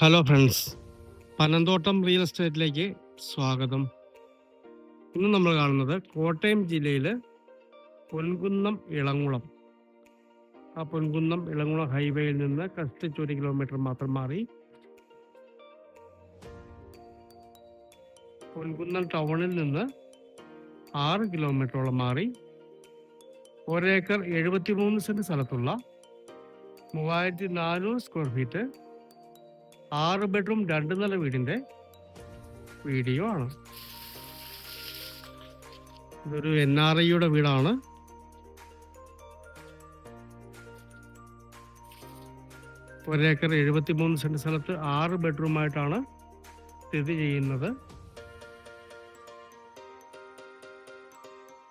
Hello friends Panamthottam real എസ്റ്റേറ്റിലേക്ക് സ്വാഗതം. ഇന്ന് നമ്മൾ കാണുന്നത് കോട്ടയം ജില്ലയിൽ പൊൻകുന്നം ഇളങ്കുളം ആ പൊൻകുന്നം ഇളങ്കുളം ഹൈവേയിൽ നിന്ന് കഷ്ടിച്ച് ഒരു കിലോമീറ്റർ മാത്രം മാറി പൊൻകുന്നം ടൗണിൽ നിന്ന് ആറ് കിലോമീറ്ററോളം മാറി ഒരേക്കർ എഴുപത്തിമൂന്ന് സെന്റ് സ്ഥലത്തുള്ള മൂവായിരത്തി നാനൂറ് സ്ക്വയർ ഫീറ്റ് ആറ് ബെഡ്റൂം രണ്ട് നില വീടിന്റെ വീഡിയോ ആണ്. ഇതൊരു എൻ ആർ ഐയുടെ വീടാണ്. ഒരേക്കർ എഴുപത്തി മൂന്ന് സെന്റ് സ്ഥലത്ത് ആറ് ബെഡ്റൂം ആയിട്ടാണ് സ്ഥിതി ചെയ്യുന്നത്.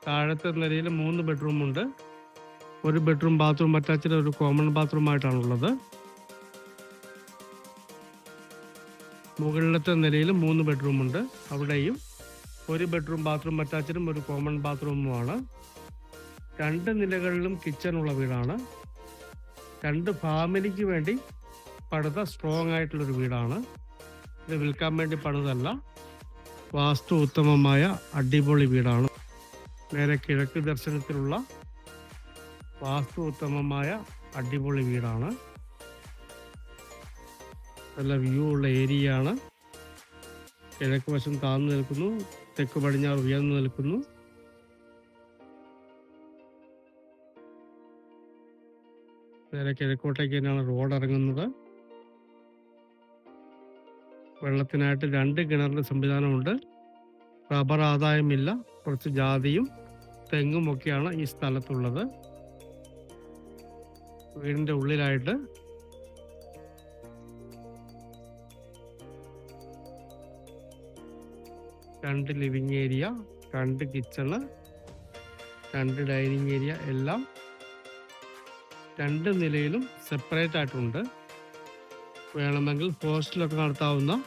താഴത്തെ നിലയിൽ മൂന്ന് ബെഡ്റൂമുണ്ട് ഒരു ബെഡ്റൂം ബാത്റൂം അറ്റാച്ച്ഡ് ഒരു കോമൺ ബാത്റൂം മുകളിലത്തെ നിലയിൽ മൂന്ന് ബെഡ്റൂം ഉണ്ട് അവിടെയും ഒരു ബെഡ്റൂം ബാത്റൂം അറ്റാച്ചഡും ഒരു കോമൺ ബാത്റൂമുമാണ്. രണ്ട് നിലകളിലും കിച്ചൺ ഉള്ള വീടാണ്. രണ്ട് ഫാമിലിക്ക് വേണ്ടി പണിത സ്ട്രോങ് ആയിട്ടുള്ളൊരു വീടാണ്. ഇത് വിൽക്കാൻ വേണ്ടി പണിതല്ല വാസ്തു ഉത്തമമായ അടിപൊളി വീടാണ്. നേരെ കിഴക്ക് ദർശനത്തിലുള്ള വാസ്തു ഉത്തമമായ അടിപൊളി വീടാണ്. നല്ല വ്യൂ ഉള്ള ആണ്. കിഴക്ക് വശം താഴ്ന്നു നിൽക്കുന്നു. തെക്ക് പടിഞ്ഞാറ് ഉയർന്നു നിൽക്കുന്നു. നേരെ കിഴക്കോട്ടേക്ക് തന്നെയാണ് റോഡ് ഇറങ്ങുന്നത്. വെള്ളത്തിനായിട്ട് രണ്ട് കിണറിന്റെ സംവിധാനമുണ്ട്. റബ്ബർ ആദായമില്ല. കുറച്ച് ജാതിയും തെങ്ങും ഒക്കെയാണ് ഈ സ്ഥലത്തുള്ളത്. വീടിന്റെ ഉള്ളിലായിട്ട് രണ്ട് ലിവിങ് ഏരിയ രണ്ട് കിച്ചണ് രണ്ട് ഡൈനിങ് ഏരിയ എല്ലാം രണ്ട് നിലയിലും സെപ്പറേറ്റ് ആയിട്ടുണ്ട്. വേണമെങ്കിൽ ഹോസ്റ്റലൊക്കെ നടത്താവുന്ന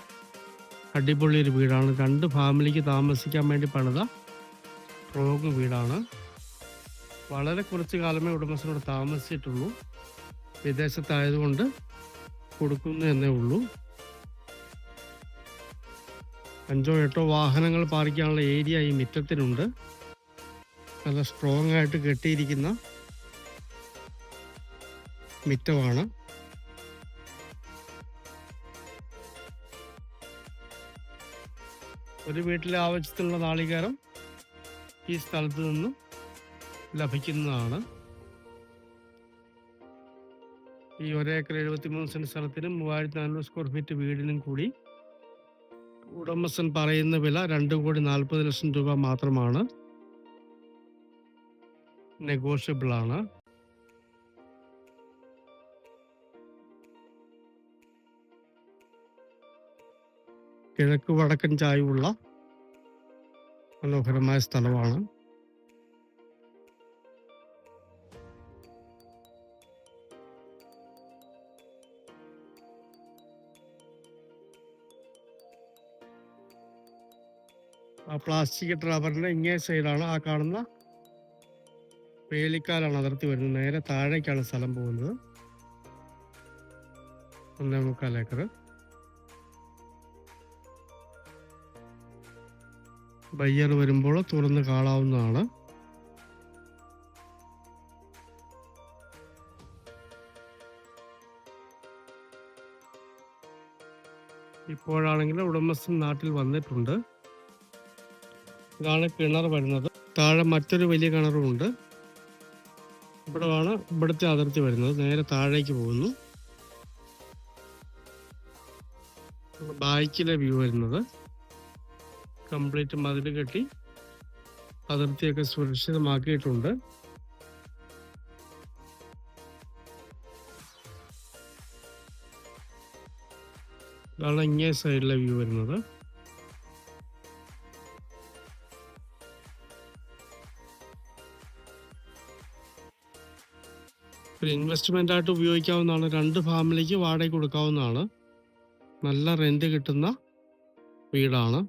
അടിപൊളി ഒരു വീടാണ്. രണ്ട് ഫാമിലിക്ക് താമസിക്കാൻ വേണ്ടി പണിത റോഗ് വീടാണ്. വളരെ കുറച്ച് കാലമേ ഉടമസ്ഥനോട് താമസിച്ചിട്ടുള്ളൂ. വിദേശത്തായതുകൊണ്ട് കൊടുക്കുന്നു എന്നേ ഉള്ളൂ. അഞ്ചോ എട്ടോ വാഹനങ്ങൾ പാർക്കാനുള്ള ഏരിയ ഈ മുറ്റത്തിനുണ്ട്. നല്ല സ്ട്രോങ് ആയിട്ട് കെട്ടിയിരിക്കുന്ന മിറ്റമാണ്. ഒരു വീട്ടിലെ ആവശ്യത്തിനുള്ള നാളികേരം ഈ സ്ഥലത്ത് നിന്നും ലഭിക്കുന്നതാണ്. ഈ ഒരേക്കർ എഴുപത്തിമൂന്ന് സെന്റ് സ്ഥലത്തിനും മൂവായിരത്തി നാനൂറ് സ്ക്വയർ ഫീറ്റ് വീടിനും കൂടി ഉടമസ്ഥൻ പറയുന്ന വില രണ്ട് കോടി നാൽപ്പത് ലക്ഷം രൂപ മാത്രമാണ്. നെഗോഷ്യബിൾ ആണ്. കിഴക്ക് വടക്കൻ ചായവുള്ള മനോഹരമായ സ്ഥലമാണ്. ആ പ്ലാസ്റ്റിക് റബ്ബറിന്റെ ഇങ്ങേ സൈഡാണ് ആ കാണുന്ന വേലിക്കാലാണ് അതിർത്തി വരുന്നത്. നേരെ താഴേക്കാണ് സ്ഥലം പോകുന്നത്. ഒന്നേ മുക്കാൽ ഏക്കർ. ബയ്യർ വരുമ്പോൾ തുറന്ന് കാണാവുന്നതാണ്. ഇപ്പോഴാണെങ്കിൽ ഉടമസ്ഥൻ നാട്ടിൽ വന്നിട്ടുണ്ട്. ഇതാണ് കിണർ വരുന്നത്. താഴെ മറ്റൊരു വലിയ കിണറുമുണ്ട്. ഇവിടെയാണ് ഇവിടുത്തെ അതിർത്തി വരുന്നത്. നേരെ താഴേക്ക് പോകുന്നു. ബാക്കിലെ വ്യൂ വരുന്നത്. കംപ്ലീറ്റ് മതിൽ കെട്ടി അതിർത്തിയൊക്കെ സുരക്ഷിതമാക്കിയിട്ടുണ്ട്. ഇതാണ് ഇങ്ങേ സൈഡിലെ വ്യൂ വരുന്നത്. ഒരു ഇൻവെസ്റ്റ്മെന്റ് ആയിട്ട് ഉപയോഗിക്കാവുന്നതാണ്. രണ്ട് ഫാമിലിക്ക് വാടക കൊടുക്കാവുന്നതാണ്. നല്ല റെന്റ് കിട്ടുന്ന വീടാണ്.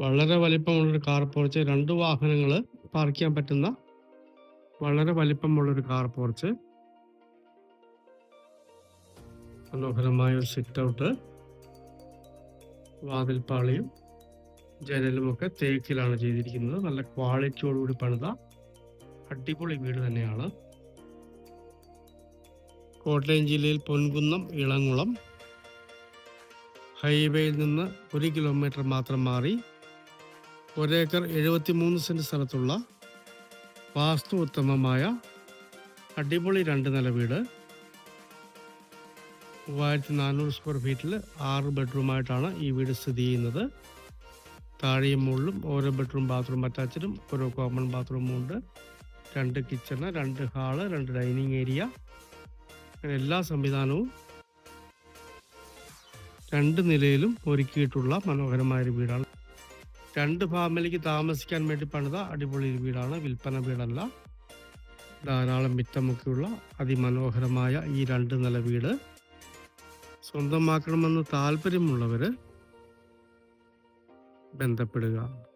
വളരെ വലിപ്പമുള്ളൊരു കാർ പോർച്ച് രണ്ട് വാഹനങ്ങൾ പാർക്ക് ചെയ്യാൻ പറ്റുന്ന വളരെ വലിപ്പമുള്ളൊരു കാർ പോർച്ച് മനോഹരമായ ഒരു സിറ്റ് ഔട്ട് വാതിൽപ്പാളിയും ജനലുമൊക്കെ തേക്കിലാണ് ചെയ്തിരിക്കുന്നത്. നല്ല ക്വാളിറ്റിയോടുകൂടി പണിത അടിപൊളി വീട് തന്നെയാണ്. കോട്ടയം ജില്ലയിൽ പൊൻകുന്നം ഇളങ്കുളം ഹൈവേയിൽ നിന്ന് ഒരു കിലോമീറ്റർ മാത്രം മാറി ഒരേക്കർ എഴുപത്തിമൂന്ന് സെന്റ് സ്ഥലത്തുള്ള വാസ്തു ഉത്തമമായ അടിപൊളി രണ്ട് നില വീട്. മൂവായിരത്തി നാനൂറ് സ്ക്വയർ ഫീറ്റിൽ ആറ് ബെഡ്റൂമായിട്ടാണ് ഈ വീട് സ്ഥിതി ചെയ്യുന്നത്. താഴെയും മുകളിലും ഓരോ ബെഡ്റൂം ബാത്റൂം അറ്റാച്ചഡും ഓരോ കോമൺ ബാത്റൂമും ഉണ്ട്. രണ്ട് കിച്ചണ് രണ്ട് ഹാൾ രണ്ട് ഡൈനിങ് ഏരിയ എല്ലാ സംവിധാനവും രണ്ട് നിലയിലും ഒരുക്കിയിട്ടുള്ള മനോഹരമായ ഒരു വീടാണ്. രണ്ട് ഫാമിലിക്ക് താമസിക്കാൻ വേണ്ടി പണിത അടിപൊളി വീടാണ്. വിൽപ്പന വീടല്ല. ധാരാളം മിറ്റമൊക്കെയുള്ള അതിമനോഹരമായ ഈ രണ്ട് നില വീട്. സ്വന്തമാക്കണമെന്ന് താല്പര്യമുള്ളവർ ബന്ധപ്പെടുക.